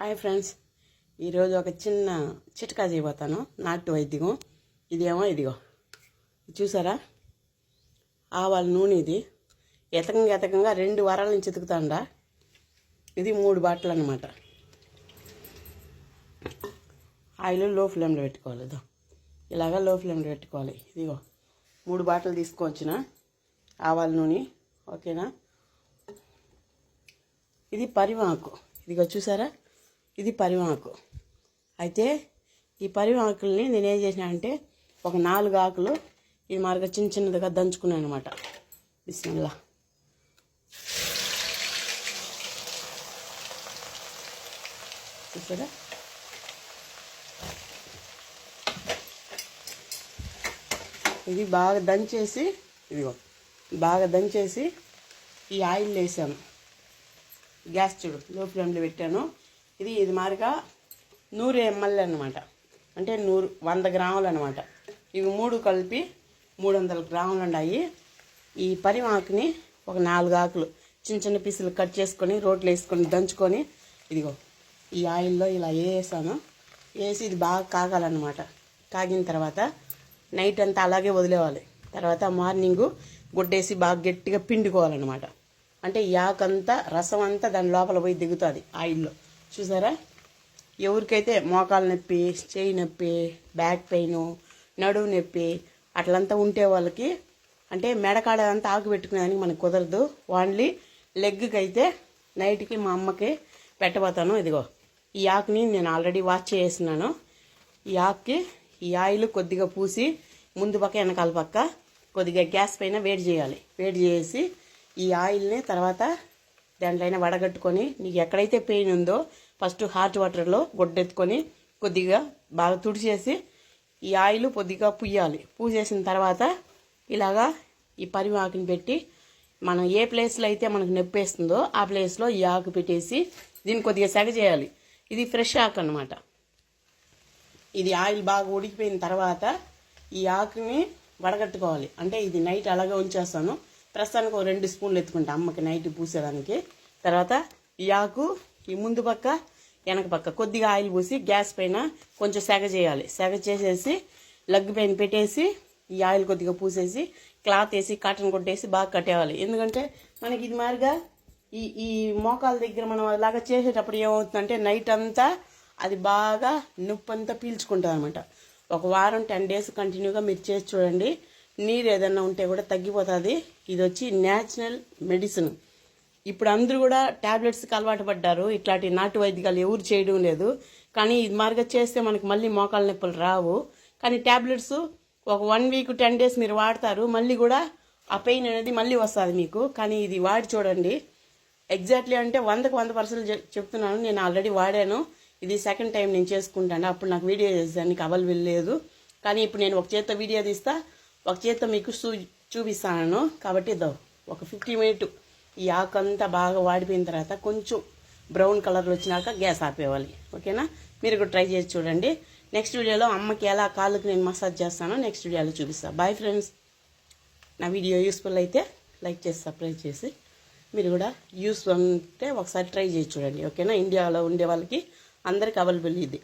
Hi friends. ఈరోజు ఒక చిన్న చిట్కా చేయబోతాను. నాటు వైద్యం ఇదేమో ఇదిగో. చూసారా? ఆవాల నూనె ఇది. ఎతకంగా ఎతకంగా రెండు వారాల నుంచి ఎతుకుతాండా. ఇది మూడు బాటలు అనమాట ఆయిల్లో ఫ్లేమ్లో పెట్టుకోవాలి. ఇదో. ఇలాగా లో ఫ్లేమ్లో పెట్టుకోవాలి. ఇదిగో. మూడు బాటలు తీసుకొచ్చిన ఆవాల నూనె. ఓకేనా? ఇది పరిమాకు. ఇదిగో చూసారా? ఇది పరివాకు అయితే ఈ పరివాకుల్ని నేను ఏం చేసినానంటే అంటే ఒక నాలుగు ఆకులు ఇది మరొక చిన్న చిన్నదిగా దంచుకున్నాను అనమాట బిస్మిల్లా. చూసారా? ఇది బాగా దంచేసి ఇదిగో బాగా దంచేసి ఈ ఆయిల్ వేసాను. గ్యాస్ చూడు లో ఫ్లేమ్లో పెట్టాను. ఇది ఇది మారిగా నూరు ఎంఎల్ అనమాట అంటే నూరు వంద గ్రాములు అనమాట ఇవి మూడు కలిపి మూడు వందల గ్రాములు ఉన్నాయి. ఈ పరిమాకుని ఒక నాలుగు ఆకులు చిన్న చిన్న పీసులు కట్ చేసుకొని రోట్లో వేసుకొని దంచుకొని ఇదిగో ఈ ఆయిల్లో ఇలా వేసాను. వేసి ఇది బాగా కాగాలన్నమాట. కాగిన తర్వాత నైట్ అంతా అలాగే వదిలేవాలి. తర్వాత మార్నింగు గుడ్డేసి బాగా గట్టిగా పిండుకోవాలన్నమాట. అంటే ఈ ఆకంతా రసం అంతా దాని లోపల పోయి దిగుతుంది ఆయిల్లో. చూసారా? ఎవరికైతే మోకాలు నొప్పి చేయి నొప్పి బ్యాక్ పెయిన్ నడువు నొప్పి అట్లంతా ఉంటే వాళ్ళకి అంటే మెడకాడ అంతా ఆకు పెట్టుకునేదానికి మనకు కుదరదు. ఓన్లీ లెగ్కి అయితే నైట్కి మా అమ్మకి పెట్టబోతాను. ఇదిగో ఈ ఆకుని నేను ఆల్రెడీ వాష్ చేసినాను ఈ ఆకుకి ఈ ఆయిల్ కొద్దిగా పూసి ముందు పక్క వెనకాల పక్క కొద్దిగా గ్యాస్ పైన వేడి చేయాలి. వేడి చేసి ఈ ఆయిల్ని తర్వాత దాంట్లో వడగట్టుకొని నీకు ఎక్కడైతే పెయిన్ ఉందో ఫస్ట్ హాట్ వాటర్లో గొడ్డెత్తుకొని కొద్దిగా బాగా తుడిచేసి ఈ ఆయిల్ కొద్దిగా పుయ్యాలి. పూసేసిన తర్వాత ఇలాగా ఈ పరిమాకుని పెట్టి మనం ఏ ప్లేస్లో అయితే మనకు నొప్పి వేస్తుందో ఆ ప్లేస్లో ఈ ఆకు పెట్టేసి దీన్ని కొద్దిగా సెగ చేయాలి. ఇది ఫ్రెష్ ఆకు అనమాట ఇది ఆయిల్ బాగా ఉడికిపోయిన తర్వాత ఈ ఆకుని వడగట్టుకోవాలి. అంటే ఇది నైట్ అలాగే ఉంచేస్తాను. ప్రస్తుతానికి ఒక రెండు స్పూన్లు ఎత్తుకుంటా అమ్మకి నైట్ పూసేదానికి. తర్వాత ఈ ఆకు ఈ ముందు పక్క వెనక పక్క. కొద్దిగా ఆయిల్ పూసి గ్యాస్ పైన కొంచెం సెగ చేయాలి. సెగ చేసేసి లగ్ పైన పెట్టేసి ఈ ఆయిల్ కొద్దిగా పూసేసి క్లాత్ వేసి కాటన్ కొట్టేసి బాగా కట్టేయాలి. ఎందుకంటే మనకి ఇది మారిగా ఈ ఈ మోకాల దగ్గర మనం అలాగా చేసేటప్పుడు ఏమవుతుందంటే నైట్ అంతా అది బాగా నొప్పి అంతా పీల్చుకుంటుంది అనమాట ఒక వారం టెన్ డేస్ కంటిన్యూగా మీరు చేసి చూడండి. నీరు ఏదైనా ఉంటే కూడా తగ్గిపోతుంది. ఇది వచ్చి న్యాచురల్ మెడిసిన్. ఇప్పుడు అందరూ కూడా ట్యాబ్లెట్స్కి అలవాటు పడ్డారు. ఇట్లాంటి నాటు వైద్యాలు ఎవరు చేయడం లేదు. కానీ ఇది మార్గ చేస్తే మనకి మళ్ళీ మోకాల నొప్పులు రావు. కానీ ట్యాబ్లెట్స్ ఒక వన్ వీక్ టెన్ డేస్ మీరు వాడతారు. మళ్ళీ కూడా ఆ పెయిన్ అనేది మళ్ళీ వస్తుంది మీకు. కానీ ఇది వాడి చూడండి. ఎగ్జాక్ట్లీ అంటే వందకు వంద పర్సెంట్ చెప్తున్నాను. నేను ఆల్రెడీ వాడాను. ఇది సెకండ్ టైం నేను చేసుకుంటాను. అప్పుడు నాకు వీడియో చేసేదానికి అవైలబుల్ లేదు కానీ ఇప్పుడు నేను ఒక చేత్తో వీడియో తీస్తా. ఒక చేత్తో మీకు చూ చూపిస్తాను కాబట్టి ఇదో ఒక ఫిఫ్టీ మినిట్ ఈ ఆకు అంతా బాగా వాడిపోయిన తర్వాత కొంచెం బ్రౌన్ కలర్లో వచ్చినాక గ్యాస్ ఆపేవాలి ఓకేనా? మీరు కూడా ట్రై చేసి చూడండి. నెక్స్ట్ వీడియోలో అమ్మకి ఎలా కాళ్ళకి నేను మసాజ్ చేస్తానో నెక్స్ట్ వీడియోలో చూపిస్తాను బాయ్ ఫ్రెండ్స్ నా వీడియో యూస్ఫుల్ అయితే లైక్ చేసి సబ్స్క్రైబ్ చేసి మీరు కూడా యూస్ ఉంటే ఒకసారి ట్రై చేసి చూడండి. ఓకేనా? ఇండియాలో ఉండే వాళ్ళకి అందరికి అవైలబుల్ ఇది.